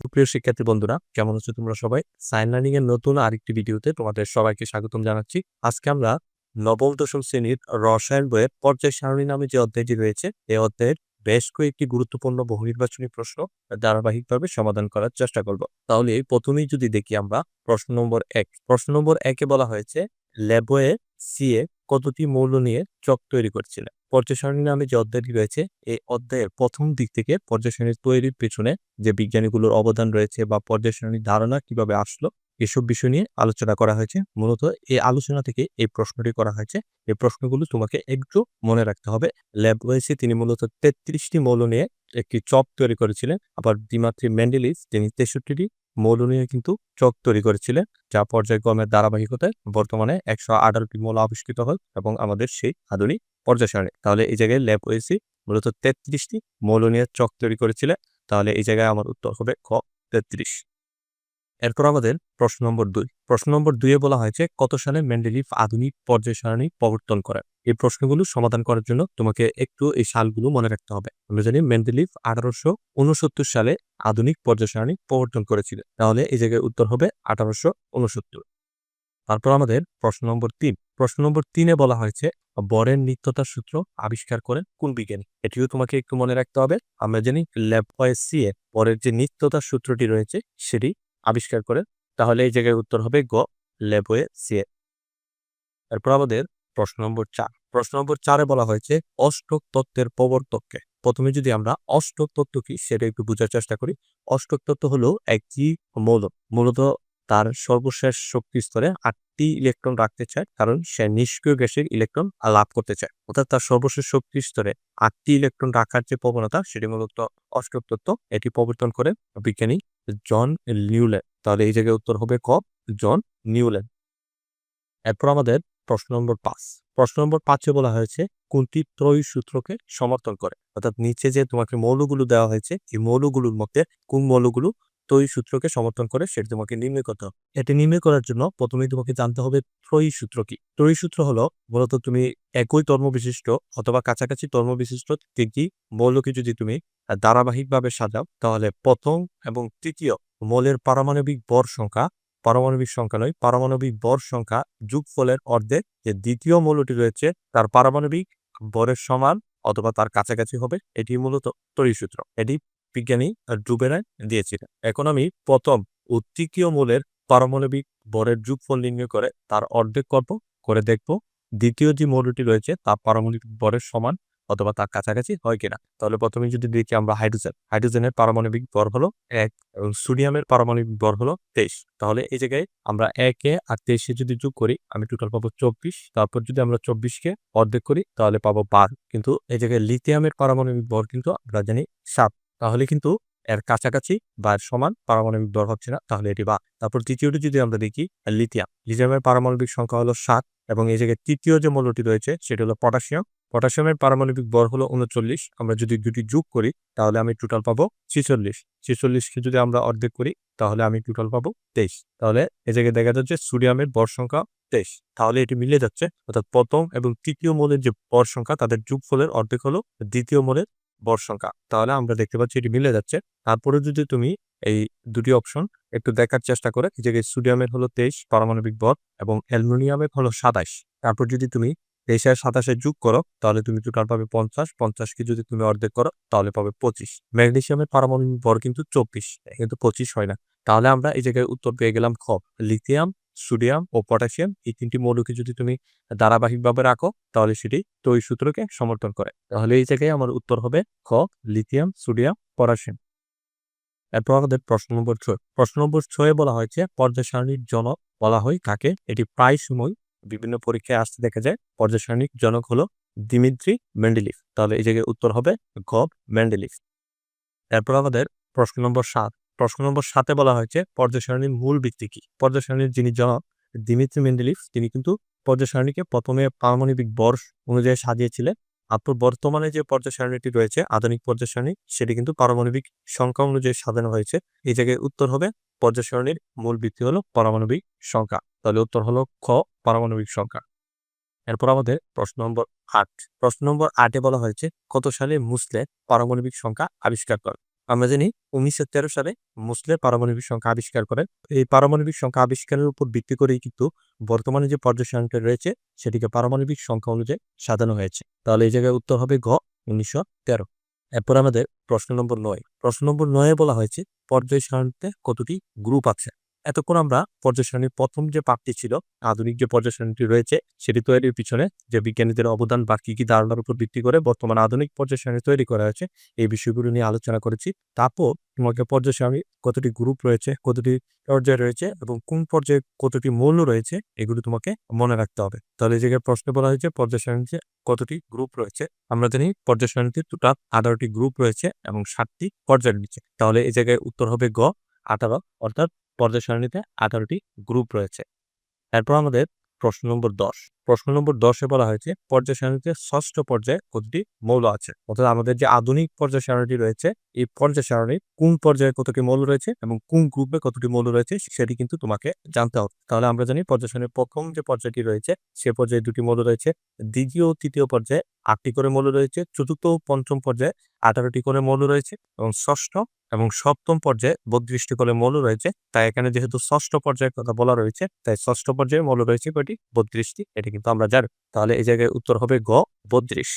সুপ্রিয় শিক্ষার্থী বন্ধুরা, কেমন আছো তোমরা সবাই? সাইন লার্নিং এর নতুন আরেকটি ভিডিওতে তোমাদের সবাইকে স্বাগতম জানাচ্ছি। আজকে আমরা নবম, দশম শ্রেণির রসায়ন বইয়ের পর্যায় সারণী নামে যে অধ্যায়টি রয়েছে এই অধ্যায়ের বেশ কয়েকটি গুরুত্বপূর্ণ বহুনির্বাচনী প্রশ্ন ধারাবাহিকভাবে সমাধান করার চেষ্টা করব। তাহলে প্রথমেই যদি দেখি আমরা প্রশ্ন নম্বর এক। প্রশ্ন নম্বর একে বলা হয়েছে, ল্যাবয়ে সিএ কতটি মৌল নিয়ে চক তৈরি করছিলেন? পর্যায় নামে যে অধ্যায়টি রয়েছে, এই অধ্যায়ের প্রথম দিক থেকে পর্যায় তৈরির পেছনে যে বিজ্ঞানীগুলোর অবদান রয়েছে বা পর্যায় ধারণা কীভাবে আসলো, এসব বিষয় নিয়ে আলোচনা করা হয়েছে। মূলত এই আলোচনা থেকে এই প্রশ্নটি করা হয়েছে। এই প্রশ্নগুলো তোমাকে একটু মনে রাখতে হবে। ল্যাব ওয়েসে তিনি মূলত তেত্রিশটি মৌল নিয়ে একটি চক তৈরি করেছিলেন। আবার দ্বিমাত্রী ম্যান্ডেলিস তিনি তেষট্টিটি মৌল নিয়ে কিন্তু চক তৈরি করেছিলেন, যা পর্যায়ক্রমের ধারাবাহিকতায় বর্তমানে একশো আঠারোটি মৌল আবিষ্কৃত হয় এবং আমাদের সেই আধুনিক পর্যায় সারণী তাহলে এই জায়গায় ল্যাব ওয়েসি মূলত তেত্রিশটি মৌল নিয়ে চক তৈরি করেছিলেন তাহলে এই জায়গায় আমার উত্তর হবে খ তেত্রিশ। এরপর আমাদের প্রশ্ন নম্বর দুই। প্রশ্ন নম্বর দুইয়ে বলা হয়েছে, কত সালে মেন্ডেলিফ আধুনিক পর্যায় সারণী প্রবর্তন করেন? এই প্রশ্নগুলো সমাধান করার জন্য তোমাকে একটু এই সালগুলো মনে রাখতে হবে। আমরা জানি মেন্ডেলিফ আঠারোশো উনসত্তর সালে আধুনিক পর্যায় সারণী প্রবর্তন করেছিলেন। তাহলে এই জায়গায় উত্তর হবে আঠারোশো উনসত্তর। তারপর আমাদের প্রশ্ন নম্বর তিন। প্রশ্ন নম্বর তিনে বলা হয়েছে, বরের নিত্যতার সূত্র আবিষ্কার করেন কোন বিজ্ঞানী? এটিও তোমাকে একটু মনে রাখতে হবে। আমরা জানি ল্যাব সিএ বরের যে নিত্যতার সূত্রটি রয়েছে, সেটি আবিষ্কার করেন। তাহলে এই জায়গায় উত্তর হবে গ ল্যাবয়ে এ। এরপর আমাদের প্রশ্ন নম্বর চার। প্রশ্ন নম্বর চারে বলা হয়েছে, অষ্টক তত্ত্বের প্রবর্তককে। প্রথমে যদি আমরা অষ্টক তত্ত্ব কি, সেটা একটু বোঝার চেষ্টা করি। অষ্টক তত্ত্ব হলো একটি মৌল। মূলত তার সর্বশেষ শক্তি স্তরে আটটি ইলেকট্রন রাখতে চায়, কারণ সে নিষ্ক্রিয় গ্যাসের ইলেকট্রন লাভ করতে চায়। অর্থাৎ তার সর্বশেষ শক্তি স্তরে আটটি ইলেকট্রন রাখার যে প্রবণতা, সেটি মূলত অষ্টক এটি প্রবর্তন করে বিজ্ঞানী জন নিউল্যান্ড তাহলে এই জায়গায় উত্তর হবে ক, জন নিউল্যান্ড এরপর আমাদের প্রশ্ন নম্বর পাঁচ। প্রশ্ন নম্বর পাঁচে বলা হয়েছে, কোনটি ত্রয়ী সূত্রকে সমর্থন করে? অর্থাৎ নিচে যে তোমাকে মৌলগুলো দেওয়া হয়েছে, এই মৌলগুলোর মধ্যে কোন মৌলগুলো ত্রয়ী সূত্রকে সমর্থন করে সেটি তোমাকে নির্ণয় করতে হবে। এটি নির্ণয় করার জন্য প্রথমেই তোমাকে জানতে হবে ত্রয়ী সূত্র কি। ত্রয়ী সূত্র হলো, মূলত তুমি একই বিশিষ্ট অথবা কাছাকাছি বিশিষ্ট তিনটি মৌলকে যদি তুমি ধারাবাহিকভাবে সাজাও, তাহলে প্রথম এবং তৃতীয় মৌলের পারমাণবিক বর সংখ্যা, পারমাণবিক সংখ্যা নয়, পারমাণবিক বর সংখ্যা যুগফলের অর্ধেক যে দ্বিতীয় মৌলটি রয়েছে, তার পারমাণবিক বরের সমান অথবা তার কাছাকাছি হবে, এটি মূলত তৈরি সূত্র। এটি বিজ্ঞানী ডুবেরায় দিয়েছিলেন। এখন আমি প্রথম ও তৃতীয় মূলের পারমাণবিক বরের যুগফল নির্ণয় করে তার অর্ধেক করব, করে দেখব দ্বিতীয় যে মৌলটি রয়েছে তার পারমাণবিক বরের সমান অথবা তার কাছাকাছি হয় কিনা। তাহলে প্রথমে যদি দেখি আমরা হাইড্রোজেন, হাইড্রোজেনের পারমাণবিক বর হলো এক এবং সোডিয়ামের পারমাণবিক বর হলো তেইশ। তাহলে এই জায়গায় আমরা একে আর তেইশে যদি যোগ করি, আমি টোটাল পাবো চব্বিশ। তারপর যদি আমরা চব্বিশকে অর্ধেক করি, তাহলে পাবো বারো। কিন্তু এই জায়গায় লিথিয়ামের পারমাণবিক বর কিন্তু আমরা জানি সাত। তাহলে কিন্তু এর কাছাকাছি বা এর সমান পারমাণবিক দর হচ্ছে না। তাহলে এটি বা। তারপর তৃতীয়টি যদি আমরা দেখি লিথিয়াম। লিথিয়ামের পারমাণবিক সংখ্যা হলো সাত এবং এই জায়গায় তৃতীয় যে মৌলটি রয়েছে সেটি হলো পটাশিয়াম। পটাশিয়ামের পারমাণবিক বর হলো উনচল্লিশ। আমরা যদি দুটি যোগ করি, তাহলে আমি টোটাল পাবো ছিচল্লিশ। ছিচল্লিশকে যদি আমরা অর্ধেক করি, তাহলে আমি টোটাল পাবো তেইশ। তাহলে এ জায়গায় দেখা যাচ্ছে সোডিয়ামের বর সংখ্যা তেইশ। তাহলে এটি মিলে যাচ্ছে। অর্থাৎ প্রথম এবং তৃতীয় মোলের যে বর সংখ্যা, তাদের যোগফলের অর্ধেক হলো দ্বিতীয় মোলের বর সংখ্যা। তাহলে আমরা দেখতে পাচ্ছি এটি মিলে যাচ্ছে। তারপরে যদি তুমি এই দুটি অপশন একটু দেখার চেষ্টা করে জায়গায় সোডিয়ামের হলো তেইশ, পারমাণবিক বর এবং অ্যালুমিনিয়ামের হলো সাতাশ তারপর যদি তুমি তেইশ আর সাতাশে যোগ করো, তাহলে তুমি টোটাল পাবে পঞ্চাশ, পঞ্চাশকে যদি তুমি অর্ধেক করো, তাহলে পাবে পঁচিশ। ম্যাগনেশিয়ামের পারমাণবিক বর কিন্তু চব্বিশ, কিন্তু পঁচিশ হয় না। তাহলে আমরা এই জায়গায় উত্তর পেয়ে গেলাম খ, লিথিয়াম সোডিয়াম ও পটাশিয়াম এই তিনটি মৌলকে যদি তুমি ধারাবাহিকভাবে রাখো, তাহলে সেটি তৈ সূত্রকে সমর্থন করে। তাহলে এই জায়গায় আমার উত্তর হবে খ, লিথিয়াম, সোডিয়াম, পটাশিয়াম। এরপর আমাদের প্রশ্ন নম্বর ছয়। প্রশ্ন নম্বর ছয়ে বলা হয়েছে, পর্যায় সারণীর জনক বলা হয় কাকে? এটি প্রায় সময় বিভিন্ন পরীক্ষায় আসতে দেখা যায়, পর্যায় সারণীর জনক হলো দিমিত্রি মেন্ডেলিফ। তাহলে এই জায়গায় উত্তর হবে ঘ মেন্ডেলিফ। এরপর আমাদের প্রশ্ন নম্বর সাত। প্রশ্ন নম্বর সাতে বলা হয়েছে, পর্যায় সারণীর মূল ভিত্তি কি? পর্যায় সারণীর যিনি জনক, দিমিত্রি মেন্ডেলিফ, তিনি কিন্তু পর্যায় সারণীকে প্রথমে পারমাণবিক বর্ষ অনুযায়ী সাজিয়েছিলেন। আপনার বর্তমানে যে পর্যায় সারণীটি রয়েছে, আধুনিক পর্যায় সারণী, সেটি কিন্তু পারমাণবিক সংখ্যা অনুযায়ী সাজানো হয়েছে। এই জায়গায় উত্তর হবে, পর্যায় সারণীর মূল ভিত্তি হলো পারমাণবিক সংখ্যা। তাহলে উত্তর হলো খ, পারমাণবিক সংখ্যা। এরপর আমাদের প্রশ্ন নম্বর আট। প্রশ্ন নম্বর আটে বলা হয়েছে, কত সালে মুসলে পারমাণবিক সংখ্যা আবিষ্কার করে আমরা জানি উনিশশো তেরো সালে মুসলের পারমাণবিক সংখ্যা আবিষ্কার করেন এই পারমাণবিক সংখ্যা আবিষ্কারের উপর ভিত্তি করেই কিন্তু বর্তমানে যে পর্যায় রয়েছে, সেটিকে পারমাণবিক সংখ্যা অনুযায়ী সাজানো হয়েছে। তাহলে এই জায়গায় উত্তর হবে ঘ, উনিশশো তেরো। এরপর আমাদের প্রশ্ন নম্বর নয়। প্রশ্ন নম্বর নয়ে বলা হয়েছে পর্যায় সারণীতে কতটি গ্রুপ আছে? এতক্ষণ আমরা পর্যায় সারণীর প্রথম যে পাঠটি ছিল, আধুনিক যে পর্যায় রয়েছে, সেটি তৈরির পিছনে যে বিজ্ঞানীদের অবদান বা কি কি ধারণার উপর ভিত্তি করে বর্তমান আধুনিক পর্যায় তৈরি করা হয়েছে, এই বিষয়গুলো নিয়ে আলোচনা করেছি। তারপর তোমাকে পর্যায় কতটি গ্রুপ রয়েছে, কতটি পর্যায় রয়েছে এবং কোন পর্যায়ে কতটি মৌল রয়েছে, এগুলো তোমাকে মনে রাখতে হবে। তাহলে এই জায়গায় প্রশ্ন বলা হয়েছে পর্যায় কতটি গ্রুপ রয়েছে? আমরা জানি পর্যায় সারণীতে টোটাল আঠারোটি গ্রুপ রয়েছে এবং সাতটি পর্যায় রয়েছে তাহলে এই জায়গায় উত্তর হবে গ, আঠারো, অর্থাৎ পর্যায় সারণীতে আঠারোটি গ্রুপ রয়েছে। এরপর আমাদের প্রশ্ন নম্বর দশ। প্রশ্ন নম্বর দশে বলা হয়েছে পর্যায় সারণীতে ষষ্ঠ পর্যায়ে কতটি মৌল আছে? অর্থাৎ আমাদের যে আধুনিক পর্যায় সারণীটি রয়েছে, এই পর্যায় সারণীর কোন পর্যায়ে কতটি মৌল রয়েছে এবং কোন গ্রুপে কতটি মৌল রয়েছে, সেটি কিন্তু তোমাকে জানতে হবে। তাহলে আমরা জানি পর্যায় সারণীর প্রথম যে পর্যায়টি রয়েছে, সে পর্যায়ে দুটি মৌল রয়েছে। দ্বিতীয় তৃতীয় পর্যায়ে আটটি করে মৌল রয়েছে। চতুর্থ ও পঞ্চম পর্যায়ে আঠারোটি করে মৌল রয়েছে এবং ষষ্ঠ এবং সপ্তম পর্যায়ে বত্রিশটি করে মৌল রয়েছে। তাই এখানে যেহেতু ষষ্ঠ পর্যায়ের কথা বলা রয়েছে, তাই ষষ্ঠ পর্যায়ে মৌল রয়েছে কয়টি? বত্রিশটি এটি কিন্তু আমরা জানি। তাহলে এই জায়গায় উত্তর হবে গ বত্রিশ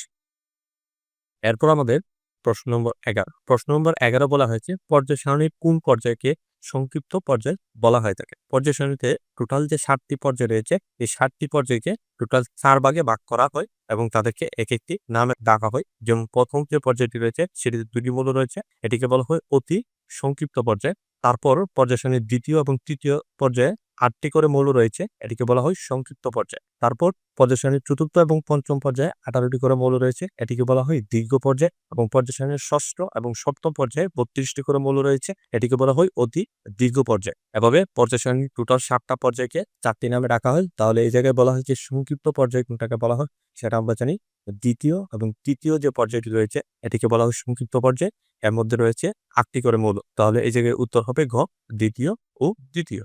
এরপর আমাদের প্রশ্ন নম্বর এগারো। প্রশ্ন নম্বর এগারো বলা হয়েছে পর্যায় সারণীর কোন পর্যায়কে সংক্ষিপ্ত পর্যায় বলা হয়ে থাকে। পর্যায় সারণীতে টোটাল যে সাতটি পর্যায় রয়েছে, এই সাতটি পর্যায়কে টোটাল চার ভাগে ভাগ করা হয় এবং তাদেরকে এক একটি নামে ডাকা হয়। যেমন প্রথম যে পর্যায়টি রয়েছে, সেটিতে দুটি মূল্য রয়েছে, এটিকে বলা হয় অতি সংক্ষিপ্ত পর্যায়। তারপর পর্যায় সারণীর দ্বিতীয় এবং তৃতীয় পর্যায়ে আটটি করে মৌল রয়েছে, এটিকে বলা হয় সংক্ষিপ্ত পর্যায়। তারপর পর্যায় সারণীর চতুর্থ এবং পঞ্চম পর্যায়ে আঠারোটি করে মৌল রয়েছে, এটিকে বলা হয় দীর্ঘ পর্যায় এবং পর্যায় ষষ্ঠ এবং সপ্তম পর্যায়ে বত্রিশটি করে মৌল রয়েছে, এটিকে বলা হয় অতি দীর্ঘ পর্যায়। এভাবে পর্যায় সারণীর টোটাল সাতটা পর্যায়কে চারটি নামে ডাকা হয়। তাহলে এই জায়গায় বলা হয় যে সংক্ষিপ্ত পর্যায় কোনটাকে বলা হয়, সেটা আমরা জানি দ্বিতীয় এবং তৃতীয় যে পর্যায়টি রয়েছে, এটিকে বলা হয় সংক্ষিপ্ত পর্যায়। এর মধ্যে রয়েছে আটটি করে মৌল। তাহলে এই জায়গায় উত্তর হবে ঘ, দ্বিতীয় ও দ্বিতীয়।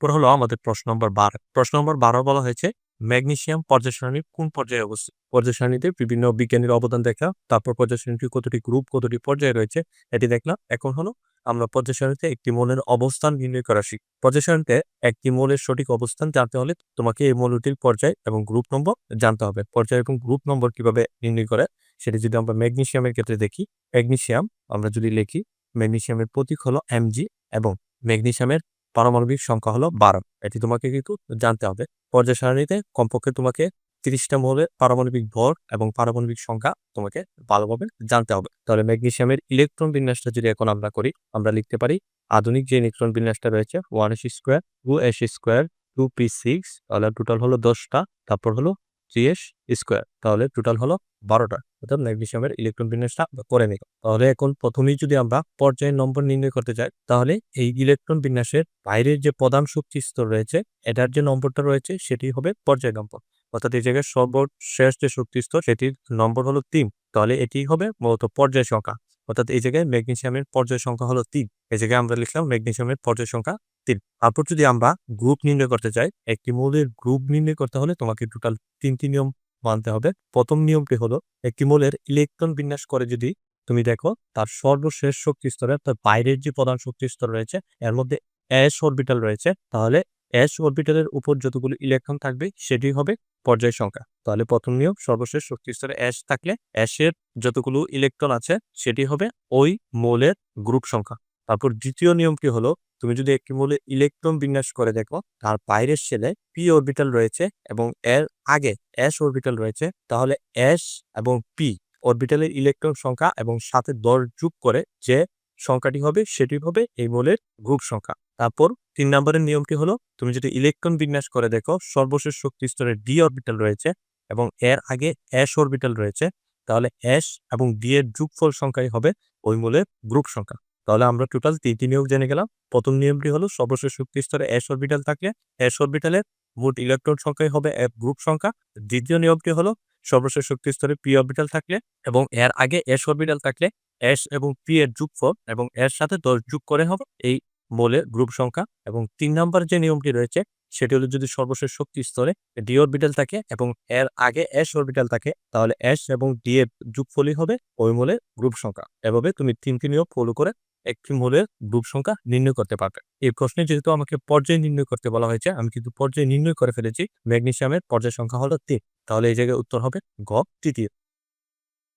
পর হলো আমাদের প্রশ্ন নম্বর বারো। প্রশ্ন নম্বর বারো বলা হয়েছে ম্যাগনেশিয়াম পর্যায় সারণীর কোন পর্যায়ে অবস্থিত পর্যায় সারণীতে বিভিন্ন বিজ্ঞানীর অবদান দেখা তারপর পর্যায় সারণীটির কতটি গ্রুপ, কতটি পর্যায়ে রয়েছে, এটি দেখলাম। এখন হলো আমরা পর্যায় সারণীতে একটি মৌলের অবস্থান নির্ণয় করা শিখি পর্যায় সারণীতে একটি মৌলের সঠিক অবস্থান জানতে হলে তোমাকে এই মৌলটির পর্যায় এবং গ্রুপ নম্বর জানতে হবে। পর্যায় এবং গ্রুপ নম্বর কীভাবে নির্ণয় করে, সেটি যদি আমরা ম্যাগনেশিয়ামের ক্ষেত্রে দেখি ম্যাগনেশিয়াম আমরা যদি লিখি, ম্যাগনেসিয়ামের প্রতীক হলো এমজি এবং ম্যাগনেসিয়ামের পারমাণবিক সংখ্যা হলো বারো। এটি তোমাকে কিন্তু জানতে হবে। পর্যায় সারণীতে কমপক্ষে তোমাকে তিরিশটা মৌলের পারমাণবিক ভর এবং পারমাণবিক সংখ্যা তোমাকে ভালোভাবে জানতে হবে। তাহলে ম্যাগনেসিয়ামের ইলেকট্রন বিন্যাসটা যদি এখন আমরা করি, আমরা লিখতে পারি আধুনিক যে ইলেকট্রন বিন্যাসটা রয়েছে one S square two S square two P six তাহলে টোটাল হলো দশটা, তারপর হলো থ্রি এস স্কোয়ার তাহলে টোটাল হলো বারোটা। অর্থাৎ ম্যাগনেসিয়ামের ইলেকট্রন বিন্যাসটা করে নিই তাহলে এখন প্রথমেই যদি আমরা পর্যায়ের নম্বর নির্ণয় করতে চাই, তাহলে এই ইলেকট্রন বিন্যাসের বাইরের যে প্রধান শক্তি স্তর রয়েছে, এটার যে নম্বরটা রয়েছে, সেটি হবে পর্যায় নম্বর। অর্থাৎ এই জায়গায় সর্বশেষ যে শক্তি স্তর, সেটির নম্বর হলো তিন। তাহলে এটি হবে মূলত পর্যায় সংখ্যা। অর্থাৎ এই জায়গায় ম্যাগনেসিয়ামের পর্যায় সংখ্যা হলো তিন। এই জায়গায় আমরা লিখলাম ম্যাগনেসিয়ামের পর্যায় সংখ্যা তিন। তারপর যদি আমরা গ্রুপ নির্ণয় করতে চাই, একটি মৌলের গ্রুপ নির্ণয় করতে হলে তোমাকে টোটাল তিনটি নিয়ম মানতে হবে। প্রথম নিয়মটি হলো, একটি মৌলের ইলেকট্রন বিন্যাস করে যদি তুমি দেখো, তার সর্বশেষ শক্তি স্তরে তার বাইরের যে প্রধান শক্তি স্তর রয়েছে, এর মধ্যে এস অরবিটাল রয়েছে। তাহলে এস অরবিটালের উপর যতগুলো ইলেকট্রন থাকবে, সেটি হবে পর্যায় সংখ্যা। তাহলে প্রথম নিয়ম, সর্বশেষ শক্তি স্তরে এস থাকলে এসের যতগুলো ইলেকট্রন আছে, সেটি হবে ওই মৌলের গ্রুপ সংখ্যা। তারপর দ্বিতীয় নিয়মটি হলো, তুমি যদি একটি মৌলে ইলেকট্রন বিন্যাস করে দেখো, তার বাইরের সেলে পি অরবিটাল রয়েছে এবং এর আগে এস অরবিটাল রয়েছে, তাহলে এস এবং পি অরবিটালের ইলেকট্রন সংখ্যা এবং সাথে দর যোগ করে যে সংখ্যাটি হবে, সেটি হবে এই মৌলের গ্রুপ সংখ্যা। তারপর তিন নম্বরের নিয়মটি হলো, তুমি যদি ইলেকট্রন বিন্যাস করে দেখো, সর্বশেষ শক্তি স্তরে ডি অরবিটাল রয়েছে এবং এর আগে এস অরবিটাল রয়েছে, তাহলে এস এবং ডি এর যোগফল সংখ্যাই হবে ওই মূলের গ্রুপ সংখ্যা। তাহলে আমরা টোটাল তিনটি নিয়ম জেনে গেলাম। প্রথম নিয়মটি হলো সর্বশেষ শক্তি স্তরে এস অরবিটাল থাকলে এস অরবিটালের মোট ইলেকট্রন সংখ্যাই হবে এক গ্রুপ সংখ্যা। দ্বিতীয় নিয়মটি হলো সর্বশেষ শক্তি স্তরে পি অরবিটাল থাকলে এবং এর আগে এস অরবিটাল থাকলে এস এবং পি এর যোগফল এবং এর সাথে দশ যোগ করে হবে এই মোলের গ্রুপ সংখ্যা। এবং তিন নম্বর যে নিয়মটি রয়েছে সেটি হলো যদি সর্বশেষ শক্তি স্তরে ডি অরবিটাল থাকে এবং এর আগে এস অরবিটাল থাকে তাহলে এস এবং ডি এর যুগফলই হবে ওই মূলের গ্রুপ সংখ্যা। এভাবে তুমি তিনটি নিয়ম ফলো করে একটি মোলের গ্রুপ সংখ্যা নির্ণয় করতে পারবে। এই প্রশ্নে যেহেতু আমাকে পর্যায় নির্ণয় করতে বলা হয়েছে, আমি কিন্তু পর্যায় নির্ণয় করে ফেলেছি। ম্যাগনেশিয়ামের পর্যায় সংখ্যা হলো তিন। তাহলে এই জায়গায় উত্তর হবে গ তৃতীয়।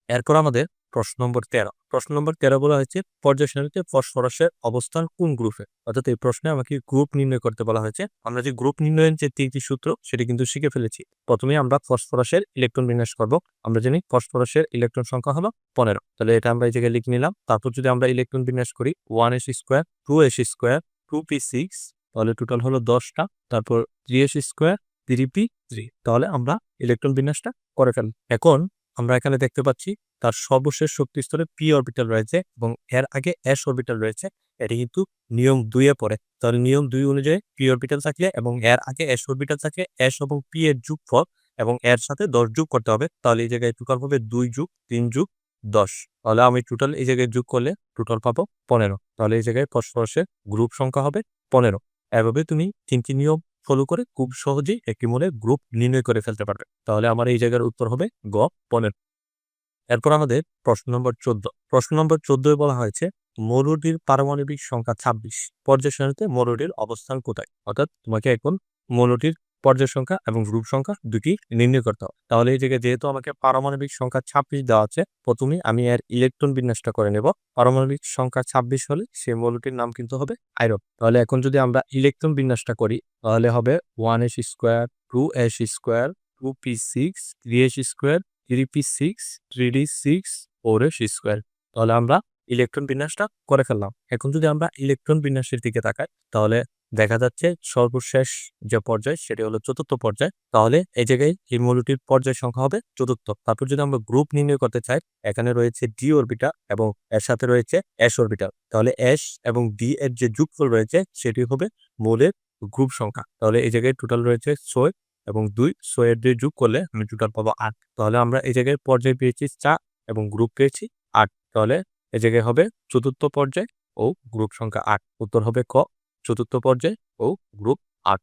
এরপর আমাদের প্রশ্ন নম্বর তেরো। প্রশ্ন নম্বর তেরো বলা হয়েছে পর্যায় ফসফরাসের অবস্থান কোন গ্রুপে অর্থাৎ এই প্রশ্নে আমাকে গ্রুপ নির্ণয় করতে বলা হয়েছে। আমরা যে গ্রুপ নির্ণয়ের যে তিনটি সূত্র, সেটি কিন্তু শিখে ফেলেছি। প্রথমে আমরা ফসফরাসের ইলেকট্রন বিন্যাস করব। আমরা জানি ফসফরাসের ইলেকট্রন সংখ্যা হলো পনেরো। তাহলে এটা আমরা এই জায়গায় লিখে নিলাম। তারপর যদি আমরা ইলেকট্রন বিন্যাস করি one S square two S square two P six তাহলে টোটাল হলো দশটা। তারপর three S square three P three তাহলে আমরা ইলেকট্রন বিন্যাসটা করে ফেলব এখন আমরা এখানে দেখতে পাচ্ছি তার সর্বশেষ শক্তি স্তরে পি অরবিটাল রয়েছে এবং এর আগে এস অরবিটাল রয়েছে। এটি কিন্তু নিয়ম দুইয়ে পড়ে। তাহলে নিয়ম দুই অনুযায়ী পি অরবিটাল থাকলে এবং এর আগে এস অরবিটাল থাকলে এস এবং পি এর যুগফল এবং এর সাথে দশ যুগ করতে হবে। তাহলে এই জায়গায় টোটাল হবে দুই যুগ তিন যুগ দশ। তাহলে আমি টোটাল এই জায়গায় যোগ করলে টোটাল পাবো পনেরো। তাহলে এই জায়গায় ফসফরাসের গ্রুপ সংখ্যা হবে পনেরো। এভাবে তুমি তিনটি নিয়ম ফলো করে খুব সহজেই একটি মনে গ্রুপ নির্ণয় করে ফেলতে পারবে। তাহলে আমার এই জায়গার উত্তর হবে গ, পনেরো। এরপর আমাদের প্রশ্ন নম্বর চোদ্দ। প্রশ্ন নম্বর চোদ্দই বলা হয়েছে, মরুটির পারমাণবিক সংখ্যা ছাব্বিশ। পর্যায় সারণীতে মরুটির অবস্থান কোথায়? অর্থাৎ তোমাকে এখন মৌলটির পর্যায় সংখ্যা এবং গ্রুপ সংখ্যা দুটি নির্ণয় করতে হবে। তাহলে এই জায়গায় যেহেতু আমাকে পারমাণবিক সংখ্যা ছাব্বিশ দেওয়া আছে, প্রথমে আমি এর ইলেকট্রন বিন্যাসটা করে নেব। পারমাণবিক সংখ্যা ছাব্বিশ হলে সেই মৌলটির নাম কিন্তু হবে আয়রন। তাহলে এখন যদি আমরা ইলেকট্রন বিন্যাসটা করি, তাহলে হবে one S square, two S square, two P six, three S square, three P six, three D six, four S square. তাহলে আমরা ইলেকট্রন বিন্যাসটা করে ফেললাম। এখন যদি আমরা ইলেকট্রন বিন্যাসের দিকে তাকাই, তাহলে দেখা যাচ্ছে সর্বশেষ যে পর্যায় সেটি হলো চতুর্থ পর্যায়। তাহলে এই জায়গায় এই মৌলটির পর্যায় সংখ্যা হবে চতুর্থ। তারপর যদি আমরা গ্রুপ নির্ণয় করতে চাই, এখানে রয়েছে ডি অরবিটা এবং এর সাথে রয়েছে এস অরবিটাল তাহলে এস এবং ডি এর যে যুগফল রয়েছে সেটি হবে মৌলের গ্রুপ সংখ্যা। তাহলে এই জায়গায় টোটাল রয়েছে ছয় এবং দুই। ছয়ের দুই যোগ করলে আমি টোটাল পাবো আট। তাহলে আমরা এই জায়গায় পর্যায় পেয়েছি চার এবং গ্রুপ পেয়েছি আট। তাহলে এই জায়গায় হবে চতুর্থ পর্যায় ও গ্রুপ সংখ্যা আট। উত্তর হবে ক। চতুর্থ পর্যায় ও গ্রুপ আট।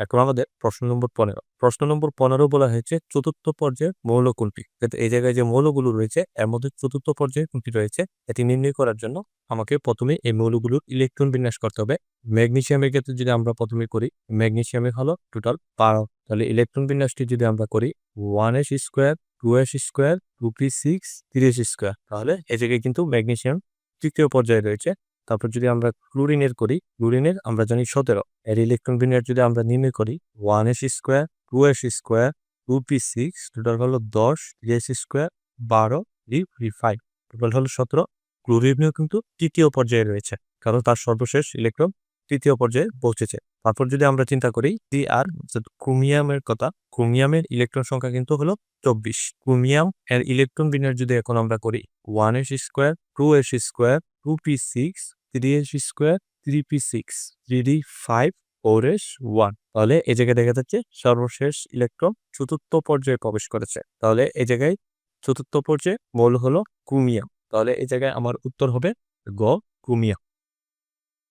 এখন আমাদের প্রশ্ন নম্বর পনেরো। প্রশ্ন নম্বর পনেরো বলা হয়েছে, চতুর্থ পর্যায়ের মৌল কোনটি? এই জায়গায় যে মৌলগুলো রয়েছে, এর মধ্যে চতুর্থ পর্যায়ে কোনটি রয়েছে, এটি নির্ণয় করার জন্য আমাকে প্রথমে এই মৌলগুলোর ইলেকট্রন বিন্যাস করতে হবে। ম্যাগনেশিয়ামের ক্ষেত্রে যদি আমরা প্রথমে করি ম্যাগনেসিয়ামের হলো টোটাল বারো তাহলে ইলেকট্রন বিন্যাসটি যদি আমরা করি, one S square, two S square, two P six তিরিশ স্কোয়ার, তাহলে এই জায়গায় কিন্তু ম্যাগনেসিয়াম তৃতীয় পর্যায়ে রয়েছে। তারপর যদি আমরা ক্লোরিনের করি, ক্লোরিনের আমরা জানি সতেরো। এর ইলেকট্রন বিনিয়ার যদি আমরা নির্ণয় করি, one S square, two S square, two P six, total হলো দশ এস স্কোয়ার, বারো, থ্রি থ্রি, ফাইভ, টোটাল হলো সতেরো। ক্লোরিনও কিন্তু তৃতীয় পর্যায়ে রয়েছে, কারণ তার সর্বশেষ ইলেকট্রন তৃতীয় পর্যায়ে পৌঁছেছে তারপর যদি আমরা চিন্তা করি ডি আর ক্রোমিয়ামের কথা ক্রোমিয়ামের ইলেকট্রন সংখ্যা কিন্তু হলো চব্বিশ। ক্রোমিয়াম এর ইলেকট্রন বিন্যাস যদি এখন আমরা করি one S square two S square two P six three S square three P six three D five four S one তাহলে এই জায়গায় দেখা যাচ্ছে সর্বশেষ ইলেকট্রন চতুর্থ পর্যায়ে প্রবেশ করেছে। তাহলে এই জায়গায় চতুর্থ পর্যায়ে মৌল হলো ক্রোমিয়াম তাহলে এই জায়গায় আমার উত্তর হবে গ ক্রোমিয়াম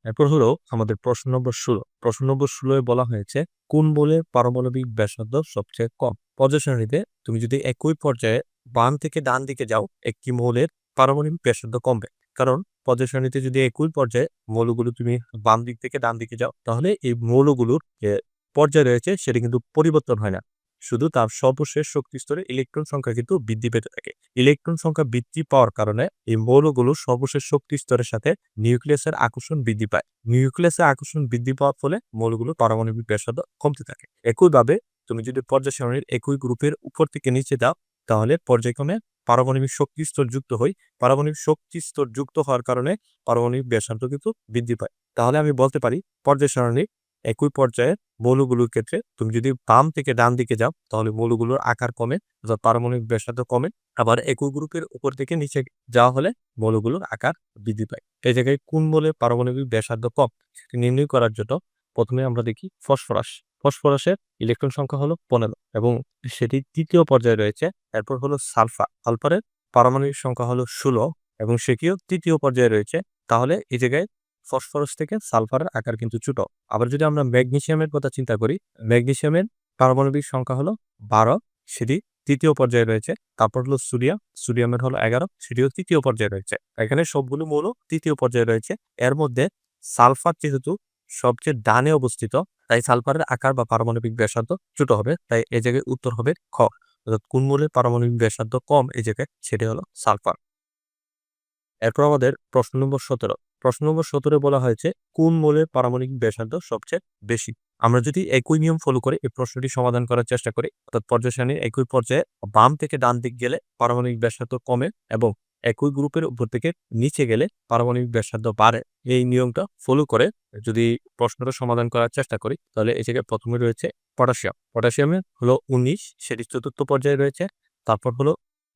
এরপর হলো আমাদের প্রশ্ন নম্বর ষোলো। প্রশ্ন নম্বর ষোলোয় বলা হয়েছে, কোন বলে পারমাণবিক ব্যাসার্ধ সবচেয়ে কম? পর্যায় তুমি যদি একই পর্যায়ে বাম থেকে ডান দিকে যাও, একটি মৌলের পারমাণবিক ব্যাসার্ধ কমবে। কারণ পর্যায় সারণীতে যদি একই পর্যায়ে মৌলগুলো তুমি বাম দিক থেকে ডান দিকে যাও, তাহলে এই মৌলগুলোর যে পর্যায় রয়েছে, সেটা কিন্তু পরিবর্তন হয় না। শুধু তার সর্বশেষ শক্তি স্তরে ইলেকট্রন সংখ্যা কিন্তু বৃদ্ধি পেতে থাকে। ইলেকট্রন সংখ্যা বৃদ্ধি পাওয়ার কারণে এই মৌলগুলো সর্বশেষ শক্তি স্তরের সাথে নিউক্লিয়াসের আকর্ষণ বৃদ্ধি পায়। নিউক্লিয়াসের আকর্ষণ বৃদ্ধি পাওয়ার ফলে মৌলগুলোর পারমাণবিক ব্যাসার্ধ কমতে থাকে। একইভাবে তুমি যদি পর্যায় সারণীর একই গ্রুপের উপর থেকে নিচে দাও তাহলে পর্যায়ক্রমে পারমাণবিক শক্তি স্তর যুক্ত হয় পারমাণবিক শক্তি স্তর যুক্ত হওয়ার কারণে পারমাণবিক ব্যাসার্ধ কিন্তু বৃদ্ধি পায়। তাহলে আমি বলতে পারি পর্যায় সারণী একই পর্যায়ে মৌলগুলোর ক্ষেত্রে তুমি যদি বাম থেকে ডান দিকে যাও, তাহলে মৌলগুলোর আকার কমে, অর্থাৎ পারমাণবিক ব্যাসার্ধ কমে। আবার একই গ্রুপের উপর থেকে নিচে যাওয়া হলে মৌলগুলোর আকার বৃদ্ধি পায়। এই জায়গায় কোন বলে পারমাণবিক ব্যাসার্ধ কম সেটি নির্ণয় করার জন্য প্রথমে আমরা দেখি ফসফরাস। ফসফরাসের ইলেকট্রন সংখ্যা হলো পনেরো এবং সেটি তৃতীয় পর্যায়ে রয়েছে, এরপর হলো সালফার। সালফারের পারমাণবিক সংখ্যা হলো ষোলো এবং সেটিও তৃতীয় পর্যায়ে রয়েছে। তাহলে এই জায়গায় ফসফরাস থেকে সালফারের আকার কিন্তু ছোট। আবার যদি আমরা ম্যাগনেশিয়ামের কথা চিন্তা করি ম্যাগনেশিয়ামের পারমাণবিক সংখ্যা হলো বারো, সেটি তৃতীয় পর্যায়ে রয়েছে। তারপর হলো সোডিয়াম, সোডিয়ামের হলো এগারো, সেটিও তৃতীয় পর্যায়ে রয়েছে। এখানে সবগুলো মৌল তৃতীয় পর্যায়ে রয়েছে। এর মধ্যে সালফার যেহেতু সবচেয়ে ডানে অবস্থিত, তাই সালফারের আকার বা পারমাণবিক ব্যাসার্ধ ছোট হবে, তাই এ জায়গায় উত্তর হবে খ। অর্থাৎ কোন মূলের পারমাণবিক ব্যাসার্ধ কম এই জায়গায় সেটি হলো সালফার। এরপর আমাদের প্রশ্ন নম্বর সতেরো। প্রশ্ন নম্বর সতেরো বলা হয়েছে, কোন মূলের পারমাণবিক ব্যাসার্ধ সবচেয়ে বেশি? আমরা যদি একই নিয়ম ফলো করে এই প্রশ্নটি সমাধান করার চেষ্টা করি, অর্থাৎ পর্যায় একই পর্যায়ে বাম থেকে ডান দিক গেলে পারমাণবিক ব্যাসার্ধ কমে এবং একই গ্রুপের উপর থেকে নিচে গেলে পারমাণবিক ব্যাসার্ধ বাড়ে। এই নিয়মটা ফলো করে যদি প্রশ্নটা সমাধান করার চেষ্টা করি, তাহলে এই জায়গায় প্রথমে রয়েছে পটাশিয়াম। পটাশিয়ামে হলো উনিশ, সেটি চতুর্থ পর্যায়ে রয়েছে, তারপর হলো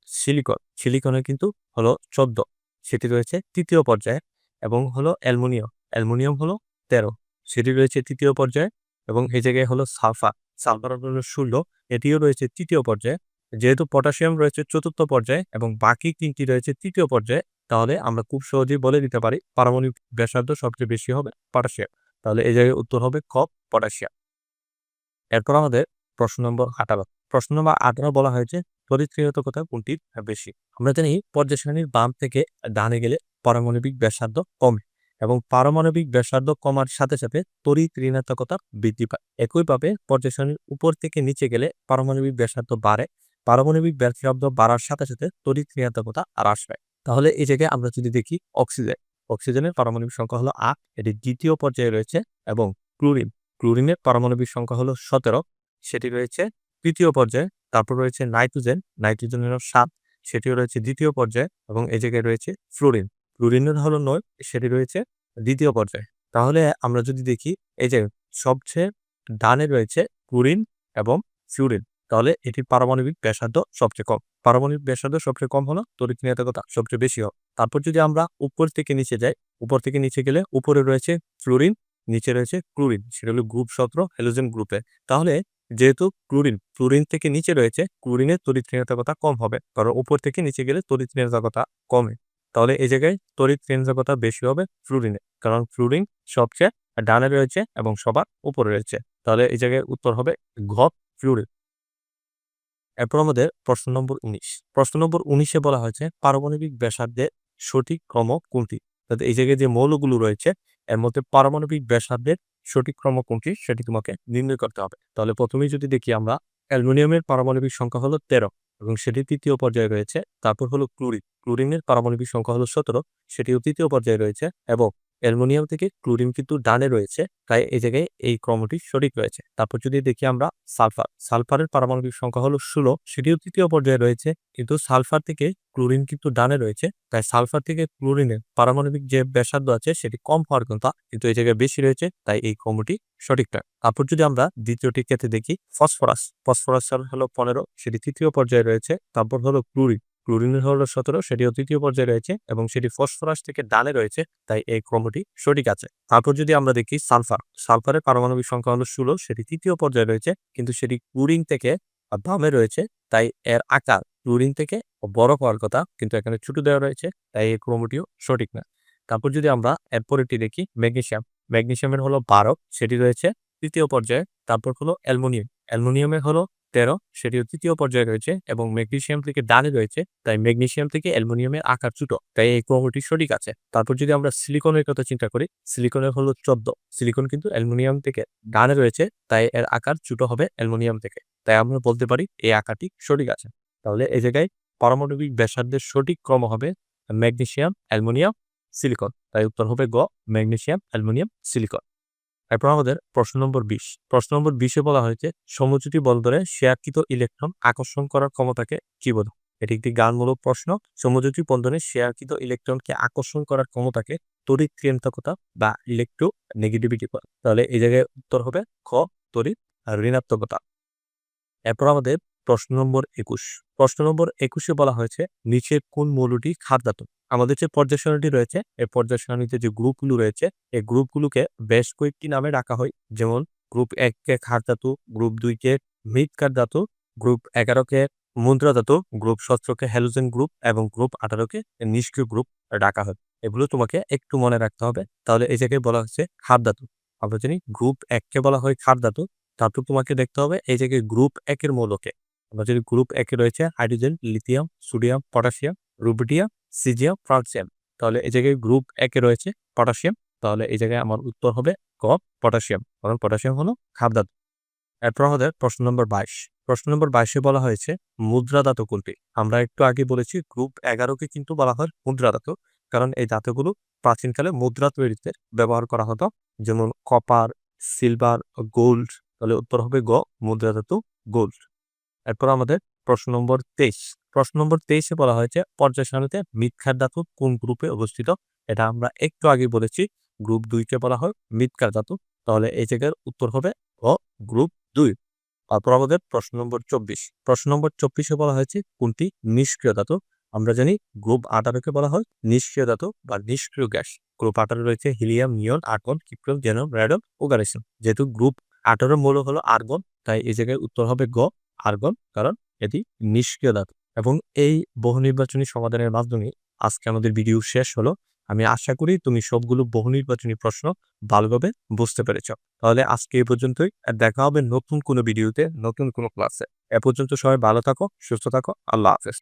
সিলিকন। সিলিকনের কিন্তু হলো চোদ্দ, সেটি রয়েছে তৃতীয় পর্যায়ে। এবং হলো অ্যালমোনিয়াম। অ্যালমোনিয়াম হলো তেরো। সেটি রয়েছে তৃতীয় পর্যায়ে এবং এই জায়গায় হলো সালফার সালফার হলো ষোলো। এটিও রয়েছে তৃতীয় পর্যায়ে। যেহেতু পটাশিয়াম রয়েছে চতুর্থ পর্যায়ে এবং বাকি তিনটি রয়েছে তৃতীয় পর্যায়ে, তাহলে আমরা খুব সহজেই বলে দিতে পারি পারমাণবিক ব্যাসার্ধ সবচেয়ে বেশি হবে পটাশিয়াম। তাহলে এই জায়গায় উত্তর হবে ক, পটাশিয়াম। এরপর আমাদের প্রশ্ন নম্বর আঠারো। প্রশ্ন নম্বর আঠারো বলা হয়েছে তরিৎক্রিয়তকতা কোনটির বেশি? আমরা জানি পর্যায় শ্রেণির বাম থেকে ডানে গেলে পারমাণবিক ব্যাসার্ধ কমে এবং পারমাণবিক ব্যাসার্ধ কমার সাথে সাথে তড়িৎ ঋণাত্মকতা বৃদ্ধি পায়। একইভাবে পর্যায় উপর থেকে নিচে গেলে পারমাণবিক ব্যাসার্ধ বাড়ে, পারমাণবিক ব্যাসার্ধ বাড়ার সাথে সাথে তড়িৎ ঋণাত্মকতা হ্রাস পায়। তাহলে এই জায়গায় আমরা যদি দেখি অক্সিজেন, অক্সিজেনের পারমাণবিক সংখ্যা হলো আট, এটি দ্বিতীয় পর্যায়ে রয়েছে এবং ক্লোরিন, ক্লোরিনের পারমাণবিক সংখ্যা হলো সতেরো, সেটি রয়েছে তৃতীয় পর্যায়ে, তারপর রয়েছে নাইট্রোজেন নাইট্রোজেনের সাত, সেটিও রয়েছে দ্বিতীয় পর্যায়ে এবং এই জায়গায় রয়েছে ফ্লোরিন। ফ্লোরিনের হলো নয় সেটি রয়েছে দ্বিতীয় পর্যায়ে। তাহলে আমরা যদি দেখি, এই যে সবচেয়ে ডানে রয়েছে ক্লোরিন এবং ফ্লুরিন তাহলে এটির পারমাণবিক ব্যাসার্ধ সবচেয়ে কম। পারমাণবিক ব্যাসার্ধ সবচেয়ে কম হলো নিরাপত্তা সবচেয়ে বেশি হবে তারপর যদি আমরা উপর থেকে নিচে যাই, উপর থেকে নিচে গেলে উপরে রয়েছে ফ্লোরিন নিচে রয়েছে ক্লোরিন, সেটা হলো গ্রুপ সতেরো হ্যালোজেন গ্রুপে তাহলে যেহেতু ক্লোরিন ক্লোরিন থেকে নিচে রয়েছে, ক্লোরিনের নিরাপত্তা কম হবে, কারণ উপর থেকে নিচে গেলে নিরাপত্তা কমে। তাহলে এই জায়গায় তড়িৎ নিরাপত্তা বেশি হবে ফ্লুরিনে কারণ ফ্লুরিন সবচেয়ে ডানে রয়েছে এবং সবার উপরে রয়েছে। তাহলে এই জায়গায় উত্তর হবে ঘ ফ্লুরিন এরপর আমাদের প্রশ্ন নম্বর উনিশ। প্রশ্ন নম্বর উনিশে বলা হয়েছে, পারমাণবিক ব্যাসার্ধের সঠিক ক্রম কোনটি? তাতে এই জায়গায় যে মৌলগুলো রয়েছে, এর মধ্যে পারমাণবিক ব্যাসার্ধের সঠিক ক্রম কোনটি, সেটি তোমাকে নির্ণয় করতে হবে। তাহলে প্রথমেই যদি দেখি আমরা, অ্যালুমিনিয়ামের পারমাণবিক সংখ্যা হলো তেরো। এবং সেটি তৃতীয় পর্যায়ে রয়েছে। তারপর হলো ক্লোরিন। ক্লোরিনের পারমাণবিক সংখ্যা হলো সতেরো। সেটিও তৃতীয় পর্যায়ে রয়েছে এবং অ্যালুমিনিয়াম থেকে ক্লোরিন কিন্তু ডানে রয়েছে, তাই এই জায়গায় এই ক্রমটি সঠিক রয়েছে। তারপর যদি দেখি আমরা সালফার, সালফারের পারমাণবিক সংখ্যা হলো ষোলো, সেটিও তৃতীয় পর্যায়ে রয়েছে, কিন্তু সালফার থেকে ক্লোরিন কিন্তু ডানে রয়েছে, তাই সালফার থেকে ক্লোরিনের পারমাণবিক যে ব্যাসার্ধ আছে সেটি কম হওয়ার কথা কিন্তু এই জায়গায় বেশি রয়েছে, তাই এই ক্রমটি সঠিক নয়। তারপর যদি আমরা দ্বিতীয়টি ক্ষেত্রে দেখি, ফসফরাস ফসফরাস হলো পনেরো, সেটি তৃতীয় পর্যায়ে রয়েছে, তারপর হলো ক্লোরিন। ক্লোরিনের হলো সতেরো সেটিও তৃতীয় পর্যায়ে রয়েছে এবং সেটি ফসফরাস থেকে ডালে রয়েছে, তাই এই ক্রমটি সঠিক আছে। তারপর যদি আমরা দেখি সালফার, সালফারের পারমাণবিক সংখ্যা হলো ষোলো, সেটি তৃতীয় পর্যায়ে রয়েছে, কিন্তু সেটি ক্লোরিন থেকে বামে রয়েছে, তাই এর আকার ক্লোরিন থেকে বড় হওয়ার কথা, কিন্তু এখানে ছোট দেওয়া রয়েছে, তাই এই ক্রমটিও সঠিক না। তারপর যদি আমরা এরপরেটি দেখি ম্যাগনেশিয়াম, ম্যাগনেশিয়ামের হলো বারো, সেটি রয়েছে তৃতীয় পর্যায়ে, তারপর হলো অ্যালমোনিয়াম অ্যালমোনিয়ামের হলো তেরো সেটিও তৃতীয় পর্যায়ে রয়েছে এবং ম্যাগনেশিয়াম থেকে ডানে রয়েছে, তাই ম্যাগনেশিয়াম থেকে অ্যালুমিনিয়ামের আকার ছোট, তাই এই ক্রমটি সঠিক আছে। তারপর যদি আমরা সিলিকনের কথা চিন্তা করি সিলিকনের হলো চোদ্দ, সিলিকন কিন্তু অ্যালুমিনিয়াম থেকে ডানে রয়েছে, তাই এর আকার ছোট হবে অ্যালুমিনিয়াম থেকে, তাই আমরা বলতে পারি এই আকারটি সঠিক আছে। তাহলে এই জায়গায় পারমাণবিক ব্যাসার্ধের সঠিক ক্রম হবে ম্যাগনেশিয়াম অ্যালুমিনিয়াম, সিলিকন, তাই উত্তর হবে গ ম্যাগনেশিয়াম অ্যালুমিনিয়াম, সিলিকন। এরপর আমাদের প্রশ্ন নম্বর বিশ। প্রশ্ন নম্বর বিশে বলা হয়েছে সমুচুটি বন্দরে শেয়ারকৃত ইলেকট্রন আকর্ষণ করার ক্ষমতাকে কি বলে? এটি একটি গানমূলক প্রশ্ন। সমুচুটি বন্ধনে শেয়ারকৃত ইলেকট্রনকে আকর্ষণ করার ক্ষমতাকে তড়িৎ ক্রিয়ান্তকতা বা ইলেকট্রো নেগেটিভিটি বলে। তাহলে এই জায়গায় উত্তর হবে খ, তড়িৎ ঋণাত্মকতা। এরপর আমাদের প্রশ্ন নম্বর একুশ। প্রশ্ন নম্বর একুশে বলা হয়েছে, নিচের কোন মৌলটি খাদ্যাত আমাদের যে পর্যায় সারণীটি রয়েছে, এই পর্যায় সারণীতে যে গ্রুপগুলো রয়েছে, এই গ্রুপগুলোকে বেশ কয়েকটি নামে রাখা হয়। যেমন, গ্রুপ এককে খার ধাতু গ্রুপ দুইকে মৃৎকার ধাতু গ্রুপ এগারোকে মুদ্রা ধাতু গ্রুপ সতেরোকে হ্যালোজেন গ্রুপ এবং গ্রুপ আঠারোকে নিষ্ক্রিয় গ্রুপ রাখা হয়। এগুলো তোমাকে একটু মনে রাখতে হবে। তাহলে এই জায়গায় বলা হচ্ছে খাদ ধাতু আমরা জানি গ্রুপ এককে বলা হয় খাদ ধাতু তারপর তোমাকে দেখতে হবে এই জায়গায় গ্রুপ একের মৌলকে। আমরা যদি গ্রুপ একে রয়েছে hydrogen lithium sodium potassium rubidium caesium francium তাহলে এই জায়গায় গ্রুপ একে রয়েছে পটাশিয়াম তাহলে এই জায়গায় আমার উত্তর হবে ক পটাশিয়াম কারণ পটাশিয়াম হলো খাদ ধাতু এরপর আমাদের প্রশ্ন নম্বর বাইশ। প্রশ্ন নম্বর বাইশে বলা হয়েছে, মুদ্রা ধাতু কোনটি? আমরা একটু আগে বলেছি গ্রুপ এগারোকে কিন্তু বলা হয় মুদ্রা ধাতু, কারণ এই ধাতুগুলো প্রাচীনকালে মুদ্রা তৈরিতে ব্যবহার করা হতো, যেমন কপার সিলভার গোল্ড তাহলে উত্তর হবে গ, মুদ্রা ধাতু গোল্ড এরপর আমাদের প্রশ্ন নম্বর তেইশ। প্রশ্ন নম্বর তেইশে বলা হয়েছে পর্যায় সারণীতে মৃৎখার ধাতু কোন গ্রুপে অবস্থিত? এটা আমরা একটু আগে বলেছি, গ্রুপ দুইকে বলা হয় মৃৎকার ধাতু। তাহলে এই জায়গার উত্তর হবে ও গ্রুপ দুই। তারপর আমাদের প্রশ্ন নম্বর চব্বিশ। প্রশ্ন নম্বর চব্বিশে বলা হয়েছে, কোনটি নিষ্ক্রিয় ধাতু? আমরা জানি গ্রুপ আঠারোকে বলা হয় নিষ্ক্রিয় ধাতু বা নিষ্ক্রিয় গ্যাস। গ্রুপ আঠারো রয়েছে helium, neon, argon, krypton, xenon radon ও গারেসন যেহেতু গ্রুপ আঠারোর মূল হলো আর্গন, তাই এই জায়গায় উত্তর হবে গ। আর্গন কারণ এটি নিষ্ক্রিয় ধাতু এবং এই বহু নির্বাচনী সমাধানের মাধ্যমে আজকে আমাদের ভিডিও শেষ হলো। আমি আশা করি তুমি সবগুলো বহু নির্বাচনী প্রশ্ন ভালোভাবে বুঝতে পেরেছ। তাহলে আজকে এই পর্যন্তই। দেখা হবে নতুন কোনো ভিডিওতে, নতুন কোনো ক্লাসে এ পর্যন্ত সবাই ভালো থাকো, সুস্থ থাকো। আল্লাহ হাফেজ।